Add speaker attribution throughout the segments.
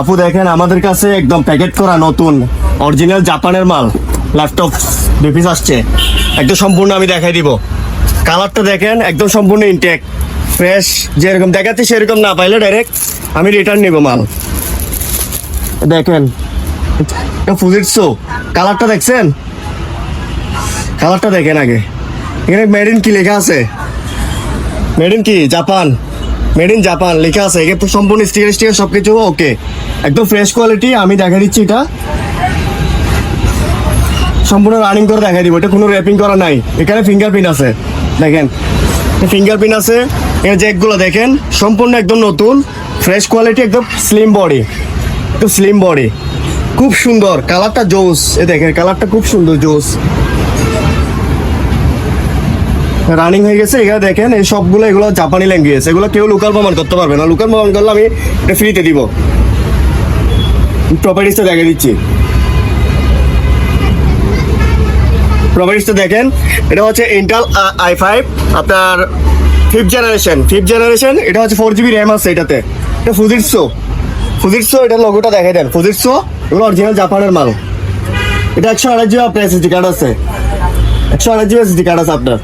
Speaker 1: আপু দেখেন, আমাদের কাছে একদম প্যাকেট করা নতুন অরিজিনাল জাপানের মাল ল্যাপটপ দুই আসছে। একদম সম্পূর্ণ আমি দেখাই দিব। কালারটা দেখেন, একদম সম্পূর্ণ ইনটেক ফ্রেশ যেরকম দেখাচ্ছে সেরকম না, পাইলে ডাইরেক্ট আমি রিটার্ন নিব মাল। দেখেন, এটা ফুজিটসো কালারটা দেখছেন? কালারটা দেখেন আগে। এখানে মেড ইন কি লেখা আছে? মেড ইন কি? জাপান। মেড ইন জাপান, লেখা আছে। তো সম্পূর্ণ স্টিকার স্টিকার সব কিছু ওকে একদম ফ্রেশ কোয়ালিটি আমি দেখা দিচ্ছি এটা। সম্পূর্ণ রানিং করে দেখা দিব, এটা কোনো র্যাপিং করা নাই। এখানে ফিঙ্গারপ্রিন্ট আছে, দেখেন। ফিঙ্গারপ্রিন্ট আছে এখানে জ্যাকগুলো দেখেন, সম্পূর্ণ একদম নতুন ফ্রেশ কোয়ালিটি একদম স্লিম বডি একদম স্লিম বডি খুব সুন্দর কালারটা জোস। এ দেখেন কালারটা খুব সুন্দর জোস। রানিং হয়ে গেছে, এখানে দেখেন এই সবগুলো, এগুলো জাপানি ল্যাঙ্গুয়েজ এগুলো কেউ লোকাল প্রমাণ করতে পারবে না। লোকাল প্রমাণ করলে আমি এটা ফ্রিতে দিব। প্রপার্টিসটা দেখে দিচ্ছি। প্রপার্টিসটা দেখেন, এটা হচ্ছে ইন্টাল আই ফাইভ আপনার ফিফথ জেনারেশন ফিফথ জেনারেশন এটা হচ্ছে ফোর জিবি র্যাম আছে এটাতে। এটা ফুজিটসো ফুজিটসো এটা লোগোটা দেখে দেন। ফুজিটসো এগুলো অরিজিনাল জাপানের মাল। এটা একশো আড়াই জিবি আপনার এসএসডি কার্ড আছে। একশো আড়াই জিবি এসএসডি কার্ড আছে আপনার।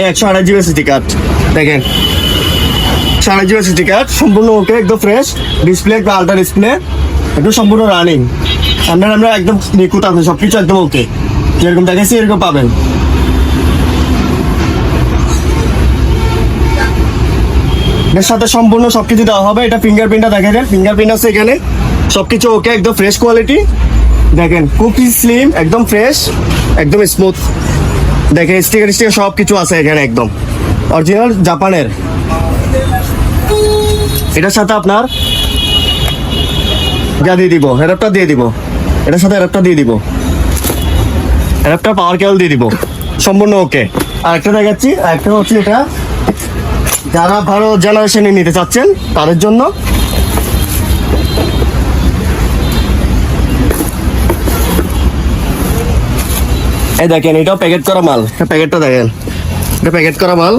Speaker 1: একশো আড়াই জিবি এসএসডি কার্ড। দেখেন। সাড়ে জিবি এসএসডি কার্ড, সম্পূর্ণ ওকে একদম ফ্রেশ ডিসপ্লে বা আল্ট্রা ডিসপ্লে একদম সম্পূর্ণ রানিং আপনার আমরা একদম নিখুঁত আছে সব কিছু একদম ওকে যেরকম দেখেছি এরকম পাবেন। এর সাথে সম্পূর্ণ সবকিছু দেওয়া হবে। এটা ফিঙ্গারপ্রিন্টটা দেখেন ফিঙ্গারপ্রিন্ট আছে এখানে। সবকিছু ওকে একদম ফ্রেশ কোয়ালিটি দেখেন কুকি স্লিম একদম ফ্রেশ একদম স্মুথ দেখেন স্টিকার স্টিকার সব কিছু আছে এখানে একদম। অরিজিনাল জাপানের। এটার সাথে আপনার যা দিয়ে দিব হেরাপটা দিয়ে দিব। এটার সাথে হেরাপটা দিয়ে দিব। হেরাপটা পাওয়ার কেবল দিয়ে দিব। সম্পূর্ণ ওকে আর একটা দেখাচ্ছি আর একটা হচ্ছে এটা। যারা ভালো জেনারেশনে নিতে চাচ্ছেন, তাদের জন্য এই দেখেন, এটাও প্যাকেট করা মাল। প্যাকেটটা দেখেন। এটা প্যাকেট করা মাল,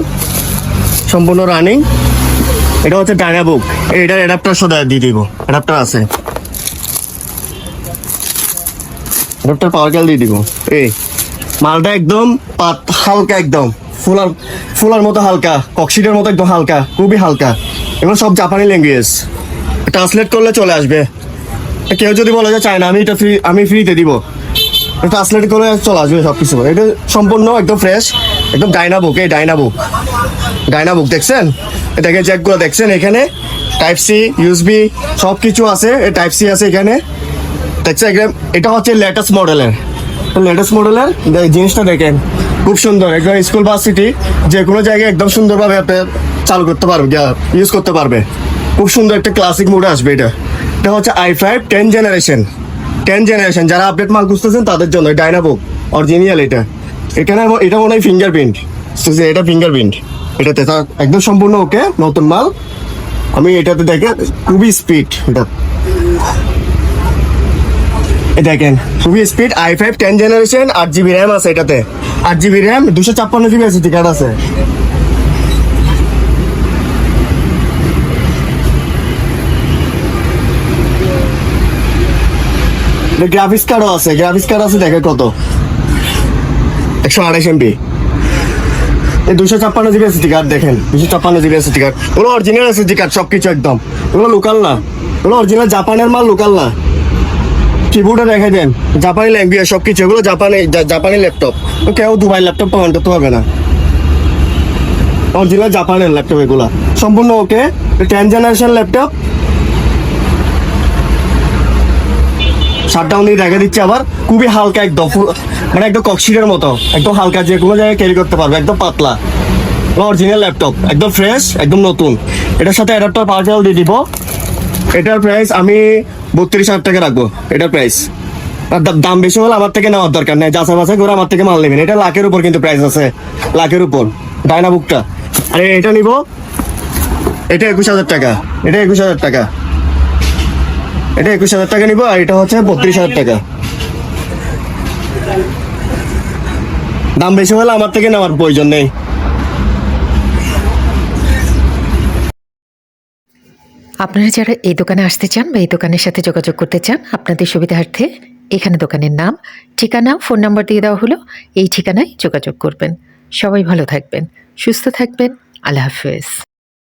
Speaker 1: সম্পূর্ণ রানিং এটা হচ্ছে ডায়না বুক এটার অ্যাডাপ্টার সোদা দিয়ে দিব। অ্যাডাপ্টার আছে। অ্যাডাপ্টার পাওয়ার কেল দিয়ে দিব। এই, মালটা একদম পাত, হালকা একদম। ফুলার ফুলার মতো হালকা কক্সিডের মতো একদম হালকা, খুবই হালকা। এগুলো সব জাপানি ল্যাঙ্গুয়েজ ট্রান্সলেট করলে চলে আসবে। কেউ যদি বলে যে চায় না আমি এটা ফ্রি আমি ফ্রিতে দিব। ট্রান্সলেট করে চলে আসবে সব কিছু এটা সম্পূর্ণ একদম ফ্রেশ একদম ডাইনা বুক এই ডাইনা বুক ডাইনা বুক দেখছেন? এটাকে জ্যাকগুলো দেখছেন এখানে? টাইপ সি ইউএসবি সব কিছু আছে টাইপ সি আছে এখানে। দেখছেন? একদম এটা হচ্ছে লেটেস্ট মডেলের লেটেস্ট মডেলের জিনিসটা দেখেন। খুব সুন্দর, একদম স্কুল বা সিটি যে কোনো জায়গায় একদম সুন্দরভাবে আপনি চালু করতে পারবে ইউজ করতে পারবে। খুব সুন্দর একটা ক্লাসিক মোডে আসবে এটা। এটা হচ্ছে i five ten generation ten generation যারা আপডেট মাল খুঁজতেছেন তাদের জন্য ডাইনাবুক অরিজিনাল এটা। এখানে এটা মনে হয় ফিঙ্গারপ্রিন্ট এটা ফিঙ্গারপ্রিন্ট এটাতে একদম সম্পূর্ণ ওকে, নতুন মাল। আমি এটাতে দেখে খুবই স্পিড এটা। দেখেন, খুবই speed i five ten generation আট জিবি র্যাম আছে এটাতে। আট জিবি র্যাম দুশো ছাপ্পান্ন জিবি আছে কার্ড আছে। গ্রাফিক্স কার্ডও আছে গ্রাফিক্স কার্ড আছে, দেখে কত? একশো আড়াইশ এমবি এই দুশো ছাপ্পান্ন জিবি এসএসডি কার্ড দেখেন দুশো ছাপ্পান্ন জিবি এসএসডি কার্ড ওগুলো অরিজিনাল এসএসডি কার্ড সব কিছু একদম। ওগুলো লোকাল না। ওগুলো অরিজিনাল জাপানের মাল লোকাল না। কিবোর্ডে রেখে দেন। জাপানি ল্যাঙ্গুয়েজ সব কিছু এগুলো জাপানি জাপানি ল্যাপটপ কেউ দুবাই ল্যাপটপ প্রমাণ করতে পারবে না। অরিজিনাল জাপানের ল্যাপটপ এগুলা। সম্পূর্ণ ওকে টেন জেনারেশন ল্যাপটপ শাটডাউন দিয়ে দেখা দিচ্ছে আবার। খুবই হালকা একদম মানে একদম কক্সিডের মতো। একদম হালকা, যে কোনো জায়গায় ক্যারি করতে পারবে, একদম পাতলা। অরিজিনাল ল্যাপটপ একদম ফ্রেশ একদম নতুন। এটার সাথে অ্যাডাপ্টার কেবল দিয়ে দিব। এটার প্রাইস আমি বত্রিশ হাজার টাকা রাখব, এটার প্রাইস দাম বেশি হলে আমার থেকে নেওয়ার দরকার নেই, যাচাই বাছাই করে আমার থেকে মাল নেবেন। এটা লাখের উপর কিন্তু প্রাইস আছে, লাখের উপর। ডায়না বুকটা আর, এটা নিব। এটা একুশ হাজার টাকা, এটা একুশ হাজার টাকা। এটা একুশ হাজার টাকা নিব, আর এটা হচ্ছে বত্রিশ হাজার টাকা। দাম বেশি হলে আমার থেকে নেওয়ার প্রয়োজন নেই।
Speaker 2: আপনারা যারা এই দোকানে আসতে চান বা এই দোকানের সাথে যোগাযোগ করতে চান, আপনাদের সুবিধার্থে এখানে দোকানের নাম, ঠিকানা, ফোন নাম্বার দিয়ে দেওয়া হলো। এই ঠিকানায় যোগাযোগ করবেন। সবাই ভালো থাকবেন, সুস্থ থাকবেন। আল্লাহ হাফেজ।